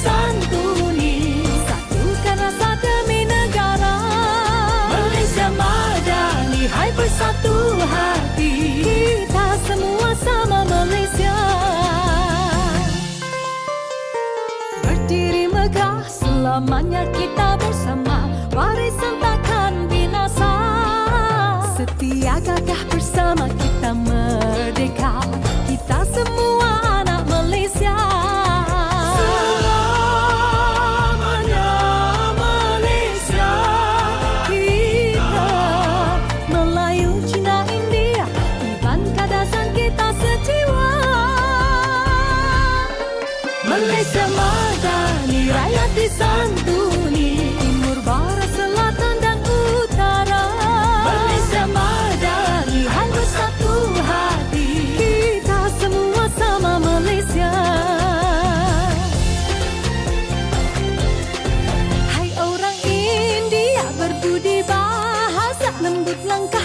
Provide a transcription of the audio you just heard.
disantuni Satukan rasa demi negara Malaysia madani, hai bersatu hati. Kita semua sama Malaysia. Berdiri megah selamanya kita bersama. Warisan Salve Samadani Rakyat disantuni Timur, barat, selatan dan utara. Salve Samadani Hanya satu hati. Kita semua sama Malaysia. Hai orang India berbudi bahasa Lembut langkah